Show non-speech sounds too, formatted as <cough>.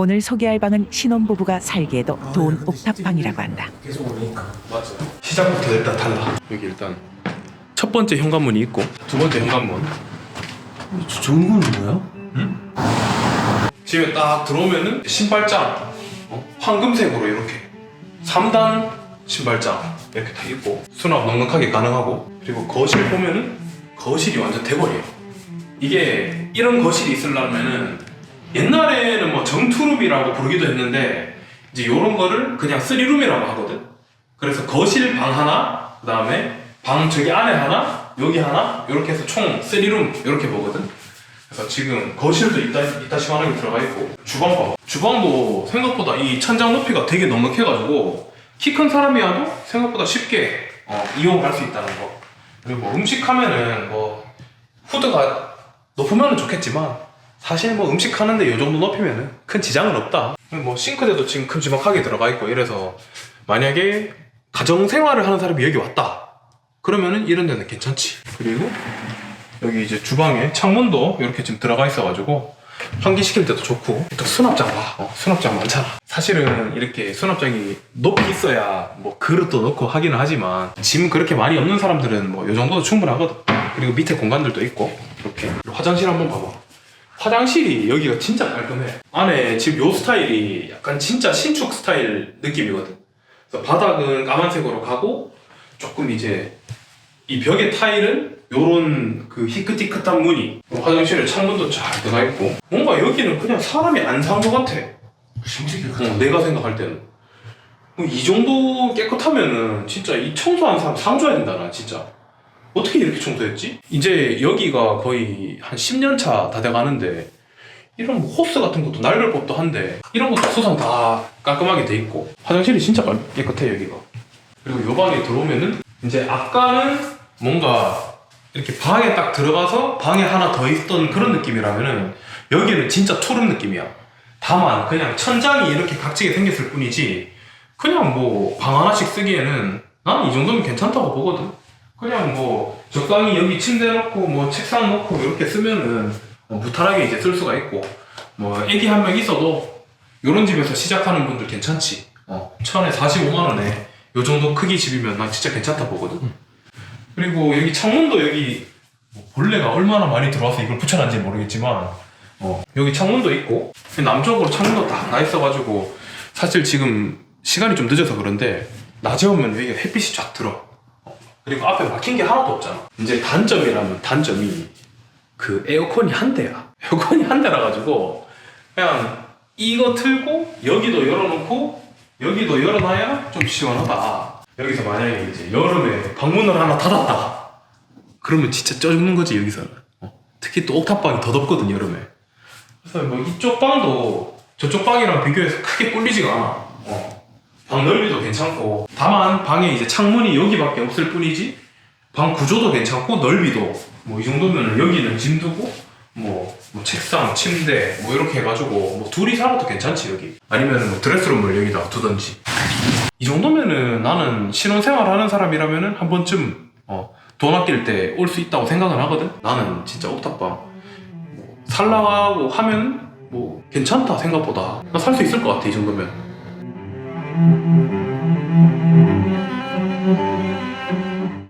오늘 소개할 방은 신혼부부가 살기에도 좋은 옥탑방이라고 한다. 계속 오니까 맞죠. 시작부터 일단 달라. 여기 일단 첫 번째 현관문이 있고 두 번째 현관문. 저 좋은 건 뭐야? 집에 딱 들어오면은 신발장 어? 황금색으로 이렇게 3단 신발장 이렇게 다 있고 수납 넉넉하게 가능하고 그리고 거실 보면은 거실이 완전 대거리예요. 이게 이런 거실이 있으려면은 옛날에는 뭐 정투룸이라고 부르기도 했는데 이제 이런 거를 그냥 쓰리룸이라고 하거든. 그래서 거실 방 하나, 그 다음에 방 저기 안에 하나, 여기 하나 이렇게 해서 총 쓰리룸 이렇게 보거든. 그래서 지금 거실도 이따, 시원하게 들어가 있고 주방 봐봐 주방도 생각보다 이 천장 높이가 되게 넉넉해가지고 키 큰 사람이어도 생각보다 쉽게 어, 이용할 수 있다는 거 그리고 뭐 음식 하면은 뭐 후드가 높으면 좋겠지만 사실 뭐 음식 하는데 이 정도 높이면은 큰 지장은 없다. 뭐 싱크대도 지금 큼지막하게 들어가 있고 이래서 만약에 가정 생활을 하는 사람이 여기 왔다. 그러면은 이런 데는 괜찮지. 그리고 여기 이제 주방에 창문도 이렇게 지금 들어가 있어가지고 환기 시킬 때도 좋고. 또 수납장 봐. 어, 수납장 많잖아. 사실은 이렇게 수납장이 높이 있어야 뭐 그릇도 넣고 하기는 하지만 짐 그렇게 많이 없는 사람들은 뭐 이 정도도 충분하거든. 그리고 밑에 공간들도 있고. 이렇게 화장실 한번 봐봐 화장실이 여기가 진짜 깔끔해. 안에 지금 요 스타일이 약간 진짜 신축 스타일 느낌이거든. 그래서 바닥은 까만색으로 가고 조금 이제 이 벽의 타일은 요런 그 희끗희끗한 무늬. 화장실에 창문도 잘 들어가 있고. 뭔가 여기는 그냥 사람이 안 산 것 같아. 심지어 어, 내가 생각할 때는. 뭐 이 정도 깨끗하면은 진짜 이 청소한 사람 상 줘야 된다 나 진짜 어떻게 이렇게 청소했지? 이제 여기가 거의 한 10년 차 다 돼가는데 이런 뭐 호스 같은 것도 낡을 법도 한데 이런 것도 수선 다 깔끔하게 돼 있고 화장실이 진짜 깔- 깨끗해 여기가 그리고 요 방에 들어오면은 이제 아까는 뭔가 이렇게 방에 딱 들어가서 방에 하나 더 있던 그런 느낌이라면은 여기는 진짜 투룸 느낌이야. 다만 그냥 천장이 이렇게 각지게 생겼을 뿐이지 그냥 뭐 방 하나씩 쓰기에는 난 이 정도면 괜찮다고 보거든. 그냥 뭐 적당히 여기 침대 놓고 뭐 책상 놓고 이렇게 쓰면은 뭐 무탈하게 이제 쓸 수가 있고 뭐 애기 한 명 있어도 이런 집에서 시작하는 분들 괜찮지. 어, 천에 45만 원에 요 정도 크기 집이면 난 진짜 괜찮다 보거든. 그리고 여기 창문도 여기 뭐 벌레가 얼마나 많이 들어와서 이걸 붙여놨는지 모르겠지만 어, 여기 창문도 있고 남쪽으로 창문도 딱나 있어가지고 사실 지금 시간이 좀 늦어서 그런데 낮에 오면 여기 햇빛이 쫙 들어 어, 그리고 앞에 막힌 게 하나도 없잖아. 이제 단점이라면 단점이 그 에어컨이 한 대야. <laughs> 에어컨이 한 대라 가지고 그냥 이거 틀고 여기도 열어놓고 여기도 열어놔야 좀 시원하다. 여기서 만약에 이제 여름에 방문을 하나 닫았다. 그러면 진짜 쪄 죽는 거지 여기서는. 어. 특히 또 옥탑방이 더 덥거든 여름에. 그래서 뭐 이쪽 방도 저쪽 방이랑 비교해서 크게 꿀리지가 않아. 어. 방 넓이도 괜찮고. 다만 방에 이제 창문이 여기밖에 없을 뿐이지 방 구조도 괜찮고 넓이도 뭐 이 정도면 여기는 짐 두고 뭐, 뭐 책상, 침대 뭐 이렇게 해가지고 뭐 둘이 살아도 괜찮지 여기. 아니면 뭐 드레스룸을 여기다 두던지. 이 정도면은 나는 신혼생활 하는 사람이라면은 한 번쯤 어, 돈 아낄 때 올 수 있다고 생각을 하거든. 나는 진짜 옥탑방. 뭐 살라고 하면 뭐 괜찮다 생각보다. 나 살 수 있을 것 같아 이 정도면 Thank you.